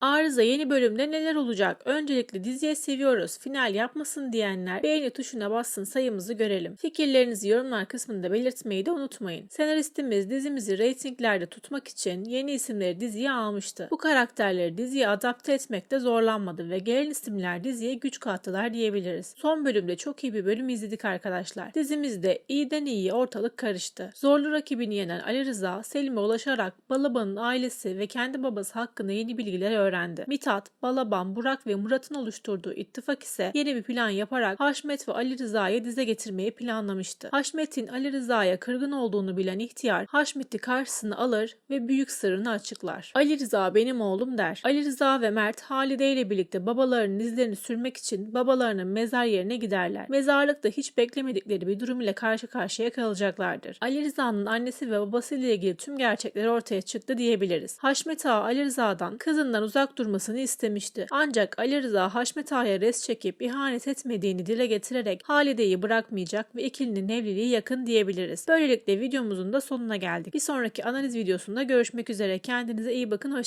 Arıza yeni bölümde neler olacak? Öncelikle diziye seviyoruz, final yapmasın diyenler beğeni tuşuna bassın sayımızı görelim. Fikirlerinizi yorumlar kısmında belirtmeyi de unutmayın. Senaristimiz dizimizi reytinglerde tutmak için yeni isimleri diziye almıştı. Bu karakterleri diziye adapte etmekte zorlanmadı ve gelen isimler diziye güç kattılar diyebiliriz. Son bölümde çok iyi bir bölüm izledik arkadaşlar. Dizimizde iyiden iyiye ortalık karıştı. Zorlu rakibini yenen Ali Rıza, Selim'e ulaşarak Balaban'ın ailesi ve kendi babası hakkında yeni bilgiler öğrendi. Mithat, Balaban, Burak ve Murat'ın oluşturduğu ittifak ise yeni bir plan yaparak Haşmet ve Ali Rıza'yı dize getirmeyi planlamıştı. Haşmet'in Ali Rıza'ya kırgın olduğunu bilen ihtiyar Haşmet'i karşısına alır ve büyük sırrını açıklar. Ali Rıza benim oğlum der. Ali Rıza ve Mert Halide ile birlikte babalarının izlerini sürmek için babalarının mezar yerine giderler. Mezarlıkta hiç beklemedikleri bir durum ile karşı karşıya kalacaklardır. Ali Rıza'nın annesi ve babası ile ilgili tüm gerçekler ortaya çıktı diyebiliriz. Haşmet Ağa Ali Rıza'dan kızından uzak durmasını istemişti. Ancak Ali Rıza Haşmet Ağa'ya res çekip ihanet etmediğini dile getirerek Halide'yi bırakmayacak ve ikilinin evliliği yakın diyebiliriz. Böylelikle videomuzun da sonuna geldik. Bir sonraki analiz videosunda görüşmek üzere. Kendinize iyi bakın. Hoşçakalın.